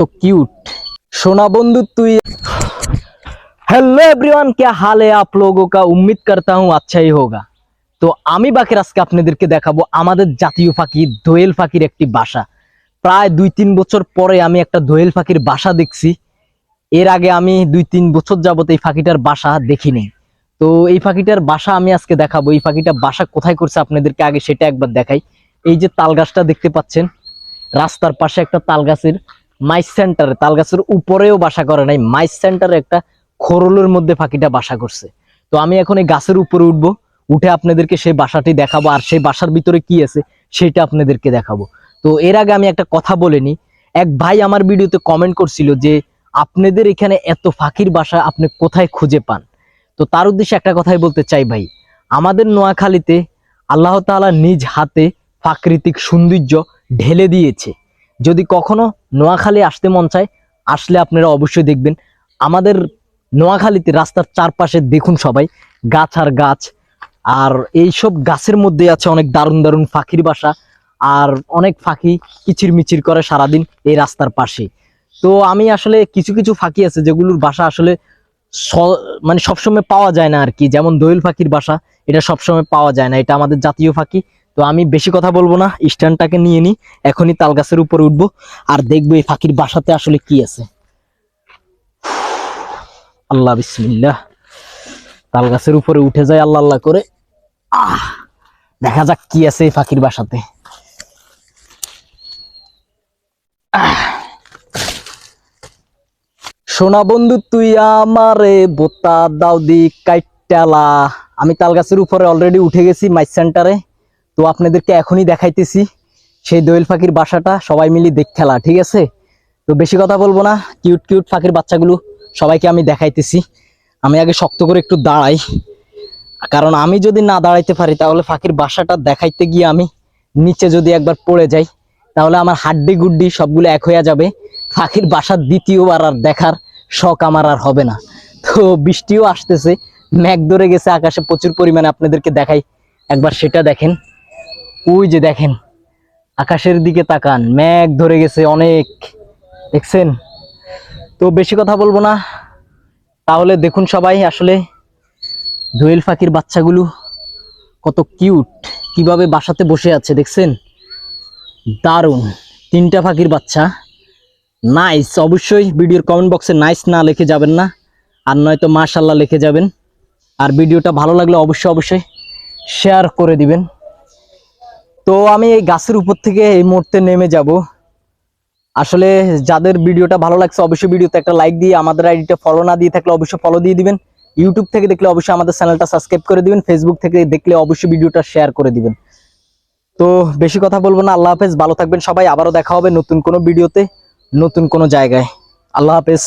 तो क्यूट सोना बंधु तू हेलो एवरीवन क्या हाल है आप लोगों का उम्मीद करता हूँ अच्छा ही होगा তো আমি বাকের আজকে আপনাদেরকে দেখাবো আমাদের জাতীয় পাখি দোয়েল পাখির একটি বাসা প্রায় দুই তিন বছর পরে আমি একটা দোয়েল পাখির বাসা দেখছি এর আগে আমি দুই তিন বছর যাবত এই পাখিটার বাসা দেখিনি তো এই পাখিটার বাসা আমি আজকে দেখাবো এই পাখিটা বাসা কোথায় করছে আপনাদেরকে আগে সেটা একবার দেখাই এই যে তাল গাছটা দেখতে পাচ্ছেন রাস্তার পাশে একটা তাল গাছের মাইস সেন্টারে তাল গাছের উপরেও বাসা করে নাই। মাইস সেন্টারে একটা খোরলের মধ্যে পাখিটা বাসা করছে। তো আমি এখন এই গাছের উপরে উঠবো, উঠে আপনাদেরকে সেই বাসাটি দেখাবো, আর সেই বাসার ভিতরে কি আছে সেটা আপনাদেরকে দেখাবো। তো এর আগে আমি একটা কথা বলিনি এক ভাই আমার ভিডিওতে কমেন্ট করছিল যে, আপনাদের এখানে এত ফাঁকির বাসা, আপনি কোথায় খুঁজে পান? তো তার উদ্দেশ্যে একটা কথাই বলতে চাই ভাই। আমাদের নোয়াখালীতে আল্লাহ তাআলা নিজ হাতে প্রাকৃতিক সৌন্দর্য ঢেলে দিয়েছে। যদি কখনো নোয়াখালী আসতে মন চায়, আসলে আপনারা অবশ্যই দেখবেন। আমাদের নোয়াখালীতে রাস্তার চারপাশে দেখুন সবাই, গাছ আর গাছ। আর এইসব গাছের মধ্যে আছে অনেক দারুণ দারুণ ফাঁকির বাসা, আর অনেক ফাঁকি কিচির মিচির করে সারাদিন এই রাস্তার পাশে। তো আমি আসলে কিছু কিছু ফাঁকি আছে যেগুলোর বাসা আসলে মানে সবসময় পাওয়া যায় না আর কি। যেমন দোয়েল পাখির বাসা, এটা সবসময় পাওয়া যায় না। এটা আমাদের জাতীয় ফাঁকি। তো আমি বেশি কথা বলব না, স্ট্যান্ডটাকে নিয়ে নি, এখনই তাল গাছের উপরে উঠবো, আর দেখব এই ফাঁকির বাসাতে আসলে কি আছে। আল্লাহ, বিসমিল্লাহ। তাল গাছের উপরে উঠে যায় আল্লাহ আল্লাহ করে। আহ, দেখা যাক কি আছে এই ফাঁকির বাসাতে। সোনা বন্ধু, তুই আমারে বোতা দাউদি কাইটালা আমি তাল গাছের উপরে অলরেডি উঠে গেছি মাইস সেন্টারে। তো আপনাদেরকে এখনই দেখাইতেছি সেই দোয়েল পাখির বাসাটা, সবাই মিলে দেখ খেলা, ঠিক আছে? তো বেশি কথা বলব না কিউট কিউট পাখির বাচ্চাগুলো সবাইকে আমি দেখাইতেছি। আমি আগে শক্ত করে একটু দাঁড়াই। কারণ আমি যদি না দাঁড়াইতে পারি, তাহলে পাখির বাসাটা দেখাইতে গিয়ে আমি নিচে যদি একবার পড়ে যাই, তাহলে আমার হাড্ডি গুড্ডি সবগুলো এক হয়ে যাবে। পাখির বাসার দ্বিতীয়বার আর দেখার শখ আমার আর হবে না। তো বৃষ্টিও আসতেছে, মেঘ ধরে গেছে, আকাশে প্রচুর পরিমাণে আপনাদেরকে দেখাই। একবার সেটা দেখেন। ওই যে দেখেন, আকাশের দিকে তাকান, মেঘ ধরে গেছে অনেক, দেখছেন? তো বেশি কথা বলব না। তাহলে দেখুন সবাই আসলে দোয়েল পাখির বাচ্চাগুলো কত কিউট, কীভাবে বাসাতে বসে আছে, দেখছেন? দারুণ, তিনটা পাখির বাচ্চা। নাইস অবশ্যই ভিডিওর কমেন্ট বক্সে নাইস না লিখে যাবেন না, আর নয়তো মাশাল্লাহ লিখে যাবেন। আর ভিডিওটা ভালো লাগলে অবশ্যই অবশ্যই শেয়ার করে দিবেন। তো আমি এই গাছের উপর থেকে এই মুহূর্তে নেমে যাব। আসলে যাদের ভিডিওটা ভালো লাগছে, অবশ্যই ভিডিওতে একটা লাইক দিয়ে আমাদের আইডিটা ফলো না দিয়ে থাকলে অবশ্যই ফলো দিয়ে দিবেন। ইউটিউব থেকে দেখলে অবশ্যই আমাদের চ্যানেলটা সাবস্ক্রাইব করে দিবেন। ফেসবুক থেকে দেখলে অবশ্যই ভিডিওটা শেয়ার করে দিবেন। তো বেশি কথা বলব না। আল্লাহ হাফেজ। ভালো থাকবেন সবাই। আবারও দেখা হবে নতুন কোনো ভিডিওতে, নতুন কোনো জায়গায়। আল্লাহ হাফেজ।